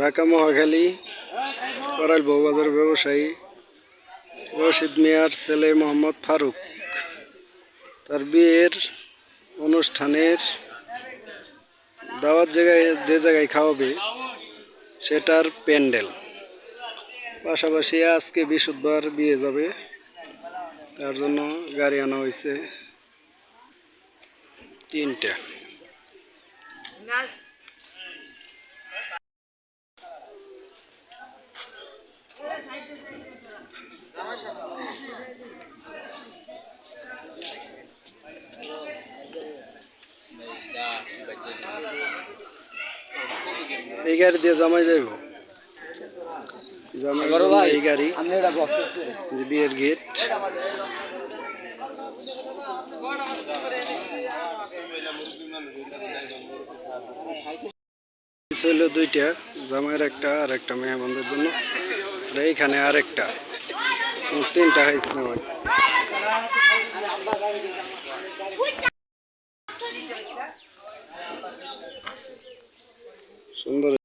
ঢাকা মহাখালী, করাইল বউবাজার ব্যবসায়ী, রশিদ মিয়ার ছেলে মোহাম্মদ ফারুক। তার বিয়ের অনুষ্ঠানের দাওয়াত জায়গায় যে জায়গায় খাওয়াবে, সেটার প্যান্ডেল। পাশাপাশি আজকে বৃহস্পতিবার বিয়ে যাবে, তার জন্য গাড়ি আনা হয়েছে তিনটা। এই গাড়ি দিয়ে জামাই যাইব। জামাই এই গাড়ি। বিয়ের গেট। ছিল দুইটা জামাইয়ের একটা আর একটা মেহমানদের জন্য। আর এইখানে আরেকটা। তিনটা হয়েছে আমার। সুন্দর